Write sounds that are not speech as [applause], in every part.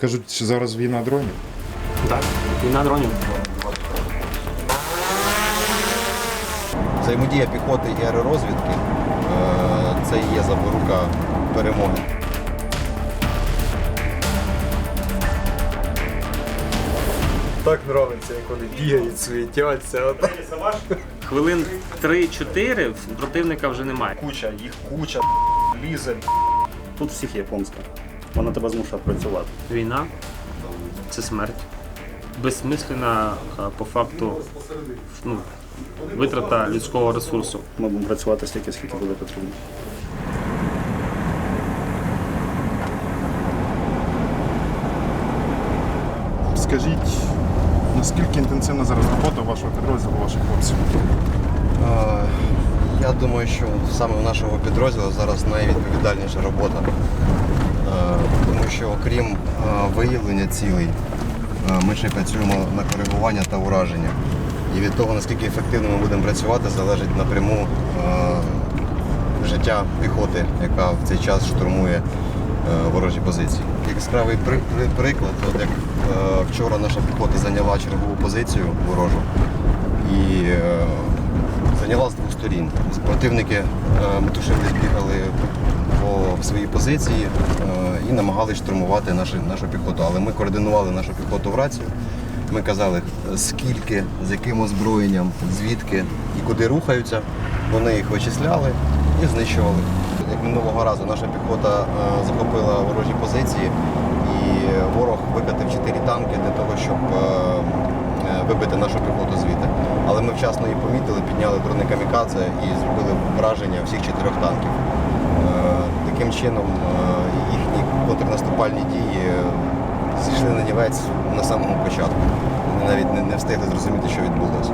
Кажуть, що зараз війна дронів. Так, війна дронів. Взаємодія піхоти і аеророзвідки е, це і є запорука перемоги. Так нравиться, як вони бігають, суетяться. Хвилин 3-4 противника вже немає. Куча, їх куча, лізе. Тут всіх є помста. Вона тебе змушує працювати. Війна це смерть. Безсмислена е, по факту ну, витрата людського ресурсу. Ми будемо працювати стільки, скільки буде потрібно. Скажіть, наскільки інтенсивна зараз робота вашого підрозділу, ваших хлопців? Е, Я думаю, що саме в нашого підрозділу зараз найвідповідальніша робота. Е, Тому що окрім е, виявлення цілей, е, ми ще працюємо на коригування та ураження. І від того, наскільки ефективно ми будемо працювати, залежить напряму життя піхоти, яка в цей час штурмує ворожі позиції. Яскравий при- при- приклад, от як вчора наша піхота зайняла чергову позицію ворожу і зайняла з двох сторін. Противники метушились, бігали по своїй позиції е, і намагалися штурмувати нашу, нашу піхоту. Але ми координували нашу піхоту в рацію. Ми казали, скільки, з яким озброєнням, звідки і куди рухаються. Вони їх вичисляли і знищували. Як минулого разу наша піхота е, захопила ворожі позиції, і ворог викатив 4 танки для того, щоб е, вибити нашу піхоту звідти. Але ми вчасно її помітили, підняли дрони камікадзе і зробили враження всіх чотирьох танків. Е, Таким чином е, їхні контрнаступальні дії зійшли на нівець на самому початку. Вони навіть не, встигли зрозуміти, що відбулося.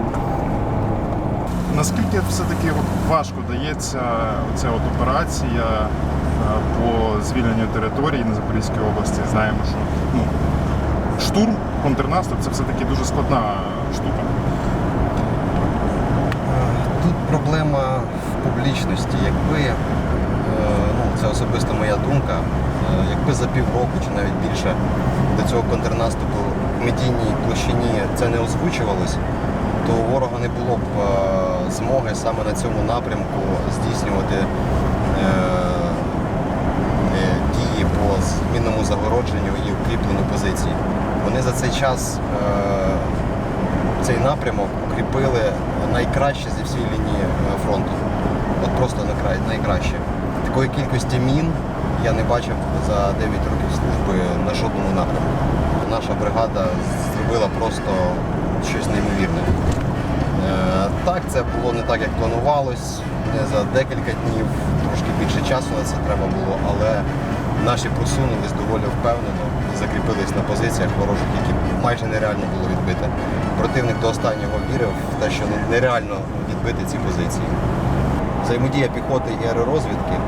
Наскільки все-таки важко дається ця от операція е, по звільненню території на Запорізькій області? Знаємо, що ну, штурм, контрнаступ це все-таки дуже складна штука. Тут проблема в публічності. Якби, е, ну це особисто моя думка, е, якби за півроку чи навіть більше до цього контрнаступу в медійній площині це не озвучувалось, то у ворога не було б е, змоги саме на цьому напрямку здійснювати е, дії по змінному загородженню і укріпленню позицій. Вони за цей час цей напрямок укріпили найкраще зі всієї лінії фронту. От просто найкра- найкраще. Такої кількості мін я не бачив за 9 років служби на жодному напрямку. Наша бригада зробила просто щось неймовірне. Е, Так, це було не так, як планувалось, не за декілька днів, трошки більше часу на це треба було, але наші просунулись доволі впевнено і закріпились на позиціях ворожих, які майже нереально було відбити. Противник до останнього вірив в те, що нереально відбити ці позиції. Взаємодія піхоти і аеророзвідки е,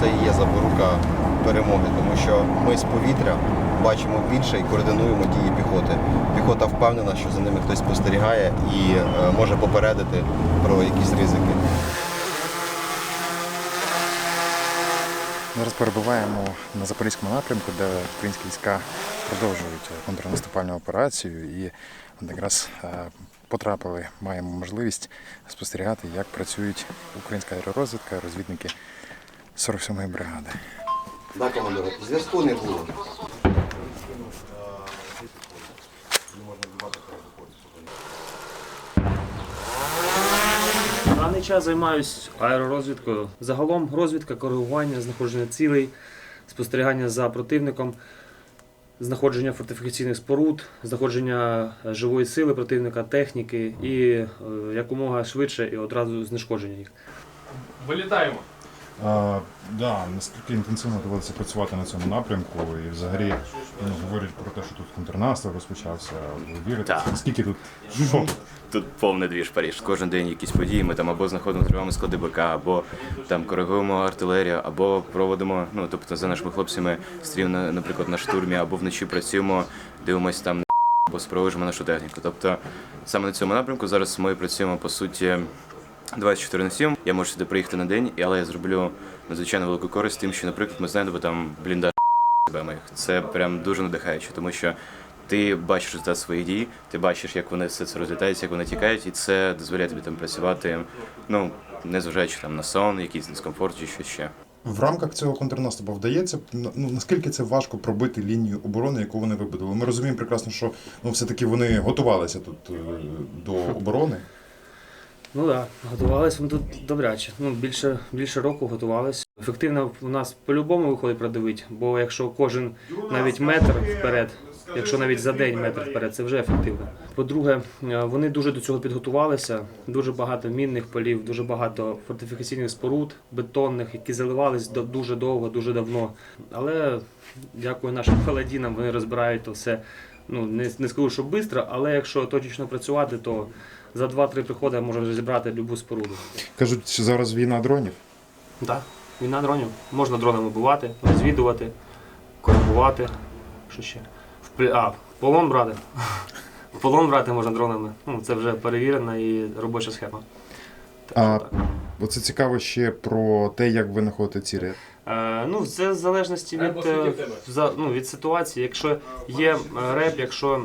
це і є запорука перемоги, тому що ми з повітря бачимо більше і координуємо дії піхоти. Піхота впевнена, що за ними хтось спостерігає і е, може попередити про якісь ризики. Зараз перебуваємо на Запорізькому напрямку, де українські війська продовжують контрнаступальну операцію і якраз е, потрапили, маємо можливість спостерігати, як працюють українська аеророзвідка, розвідники 47-ї бригади. Да, командир, зв'язку не було. На даний час займаюся аеророзвідкою. Загалом розвідка, коригування, знаходження цілей, спостерігання за противником, знаходження фортифікаційних споруд, знаходження живої сили противника, техніки і е, якомога швидше і одразу знешкодження їх. Вилітаємо. А, да, наскільки інтенсивно доводиться працювати на цьому напрямку, і взагалі ну, говорять про те, що тут контрнаступ розпочався. Ви вірите? Так. Наскільки тут що тут? Повний двіж Паріж. Кожен день якісь події. Ми там або знаходимо триваємо склади БК, або там коригуємо артилерію, або проводимо. Ну тобто за нашими хлопцями стрім, на- наприклад, на штурмі, або вночі працюємо, дивимося там на або спроводжуємо нашу техніку. Тобто саме на цьому напрямку зараз ми працюємо по суті 24 на 7. Я можу сюди приїхати на день, але я зроблю надзвичайно велику користь тим, що, наприклад, ми знайдемо там бліндаж їбемо їх. Це прям дуже надихаюче, тому що ти бачиш результат своїх дій, ти бачиш, як вони все це розлітаються, як вони тікають, і це дозволяє тобі там працювати, ну, незважаючи там на сон, якийсь дискомфорт чи щось ще. В рамках цього контрнаступу вдається ну наскільки це важко пробити лінію оборони, яку вони вибудували? Ми розуміємо прекрасно, що ну все-таки вони готувалися тут е, до оборони. Ну так, да, готувалися ми тут добряче. Ну, більше, більше року готувалися. Ефективно у нас по-любому виходить продавити, бо якщо кожен навіть метр вперед, якщо навіть за день метр вперед, це вже ефективно. По-друге, е, вони дуже до цього підготувалися. Дуже багато мінних полів, дуже багато фортифікаційних споруд, бетонних, які заливались дуже довго, дуже давно. Але дякую нашим паладінам, вони розбирають то все. Ну, не, не скажу, що швидко, але якщо точечно працювати, то за 2-3 приходи можна розібрати любу споруду. Кажуть, що зараз війна дронів. Так, війна дронів. Можна дронами убивати, розвідувати, коригувати. Що ще? В А, в полон брати. В полон брати можна дронами. Ну, це вже перевірена і робоча схема. Так, А- так. Оце цікаво ще про те, як ви знаходите цілі. Е, ну, це в залежності від, е, ну, від ситуації. Якщо є е, реп, якщо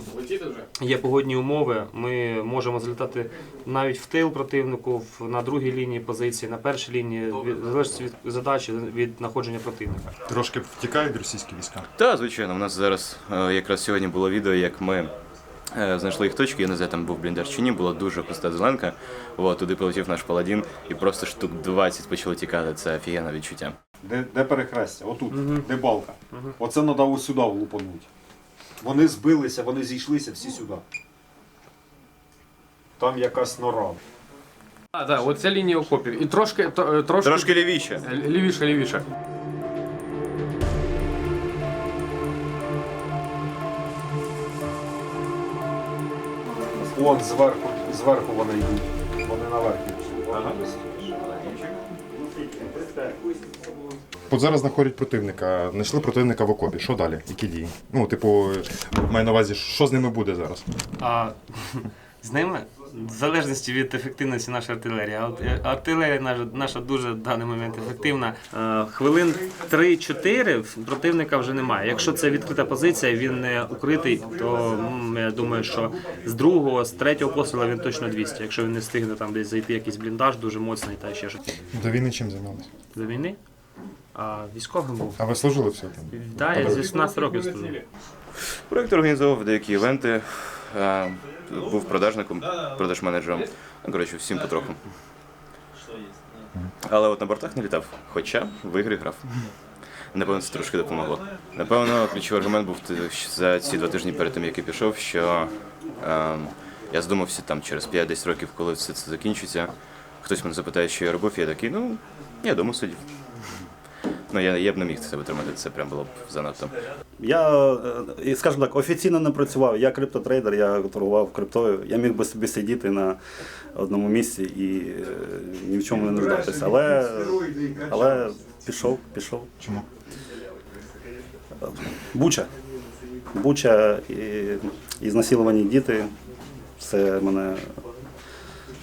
є погодні умови, ми можемо злітати навіть в тил противнику, в- на другій лінії позиції, на першій лінії, в залежності від задачі, від знаходження противника. Трошки втікають російські війська. Так, звичайно, у нас зараз е, якраз сьогодні було відео, як ми е, знайшли їх точки. Я не знаю, там був бліндер чи ні, була дуже пуста зеленка. От, туди полетів наш паладін, і просто штук 20 почали тікати. Це офігенне відчуття. Де, де перехрестя? Отут, Мгм. де балка. Мгм. Оце треба ось сюди влупануть. Вони збилися, вони зійшлися всі сюди. Там якась нора. Так, так, оце лінія окопів. І трошки, то- е, трошки, Трошки лівіше. Л- лівіше, лівіше. Вон зверху, зверху вони йдуть. Вони наверх. От зараз знаходять противника. Знайшли противника в окопі. Що далі? Які дії? Ну, типу, маю на увазі, що з ними буде зараз? А [laughs] з ними, в залежності від ефективності нашої артилерії. Е, Артилерія наша, наша дуже в даний момент ефективна. Е, Хвилин 3-4 противника вже немає. Якщо це відкрита позиція, він не укритий, то я думаю, що з другого, з третього пострілу він точно 200. Якщо він не встигне там десь зайти якийсь бліндаж дуже моцний та ще щось. До війни чим займалися? За війни. А військовим був. А ви служили все там? Так, я з 18 років служив. Проект організовував деякі івенти, був продажником, продаж-менеджером. Коротше, всім потроху. Але от на бортах не літав, хоча в ігри грав. Напевно, це трошки допомогло. Напевно, ключовий аргумент був за ці два тижні перед тим, як я пішов, що е, я задумався там через 5-10 років, коли все це закінчиться. Хтось мене запитає, що я робив, я такий, ну, я вдома сидів. Ну, я, я б не міг це витримати, це прям було б занадто. Я, е, скажімо так, офіційно не працював. Я криптотрейдер, я торгував криптою. Я міг би собі сидіти на одному місці і е, ні в чому не нуждатися. Але, але пішов, пішов. Чому? Буча. Буча і, і знасилувані діти. Це мене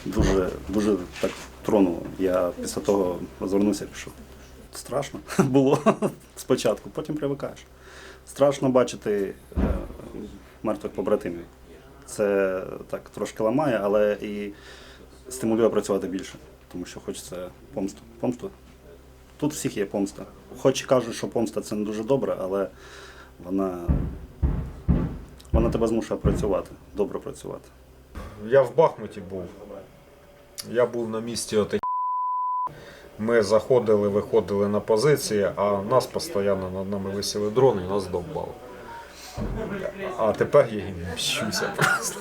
дуже, дуже так тронуло. Я після того розвернувся і пішов. Страшно [laughs] було спочатку, потім привикаєш. Страшно бачити е, мертвих побратимів. Це так трошки ламає, але і стимулює працювати більше, тому що хочеться помсту. Помсту. Тут всіх є помста. Хоч і кажуть, що помста це не дуже добре, але вона, вона тебе змушує працювати, добре працювати. Я в Бахмуті був. Я був на місці. Ми заходили, виходили на позиції, а нас постійно над нами висіли дрони і нас довбали. А тепер я їм мщуся просто.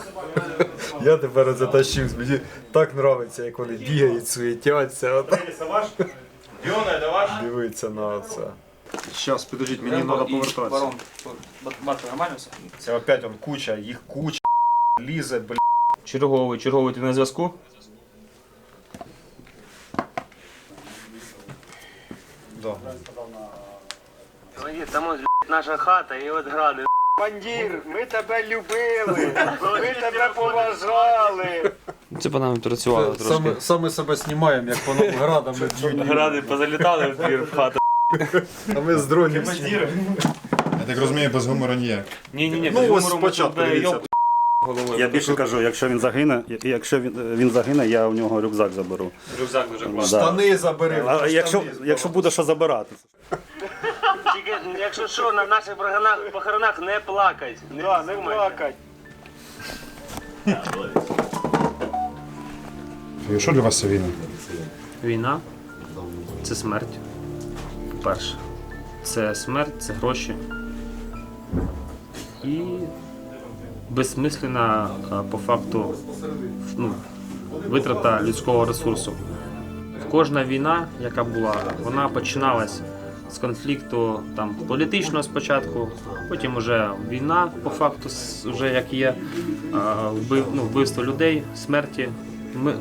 Я тепер це тащусь. Мені так подобається, як вони бігають, суетяться. Дивиться на це. Зараз, підождіть, мені треба повертатися. нормально все? Це опять он куча, їх куча, лізе, блін. Черговий, черговий, ти на зв'язку? Да. Там ось наша хата і от гради. Бандір, ми тебе любили, ми тебе поважали. Це по нам працювало Саме, саме себе знімаємо, як по нам градами б'ють. Гради позалітали в двір в хату. А ми з дронів знімаємо. так розумію, без гумору ніяк. Ні, ні, ні, Ну, ось спочатку дивіться. Головою. Я більше кажу, якщо він загине, і якщо він, він загине, я у нього рюкзак заберу. Рюкзак дуже класний. Да. Штани забери. А якщо, якщо буде що забирати. Тільки, якщо що, на наших похоронах, похоронах не плакать. Не, не плакать. І що для вас це війна? Війна це смерть. По-перше. Це смерть, це гроші. І безсмислена по факту ну, витрата людського ресурсу. Кожна війна, яка була, вона починалась з конфлікту там, політичного спочатку, потім вже війна, по факту, вже як є, а, вбив, ну, вбивство людей, смерті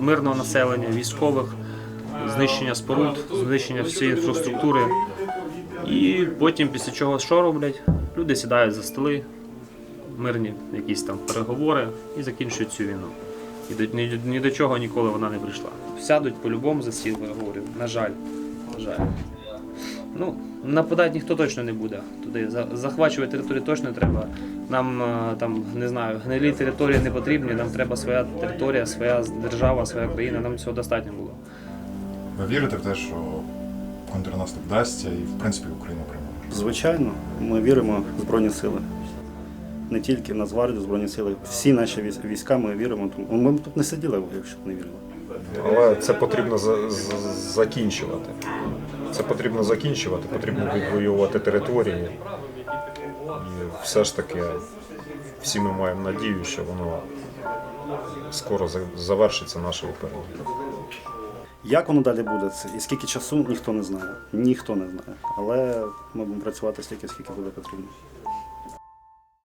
мирного населення, військових, знищення споруд, знищення всієї інфраструктури. І потім, після чого що роблять? Люди сідають за столи, мирні якісь там переговори і закінчують цю війну. І до, ні, ні до чого ніколи вона не прийшла. Сядуть по-любому за стіл переговорів. На жаль. На жаль. Ну, нападати ніхто точно не буде. Туди захвачувати територію точно треба. Нам е, там не знаю, гнилі території не потрібні. Нам треба своя територія, своя держава, своя країна. Нам цього достатньо було. Ви вірите в те, що контрнаступ вдасться і, в принципі, Україна переможе? Звичайно, ми віримо в Збройні Сили. Не тільки в Нацгвардію, Збройні Сили, всі наші військ- війська ми віримо. Тому Ми б тут не сиділи, якщо б не вірили. Але це потрібно закінчувати. Це потрібно закінчувати, потрібно відвоювати території. І все ж таки всі ми маємо надію, що воно скоро завершиться нашою перемогою. Як воно далі буде це і скільки часу, ніхто не знає. Ніхто не знає. Але ми будемо працювати стільки, скільки буде потрібно.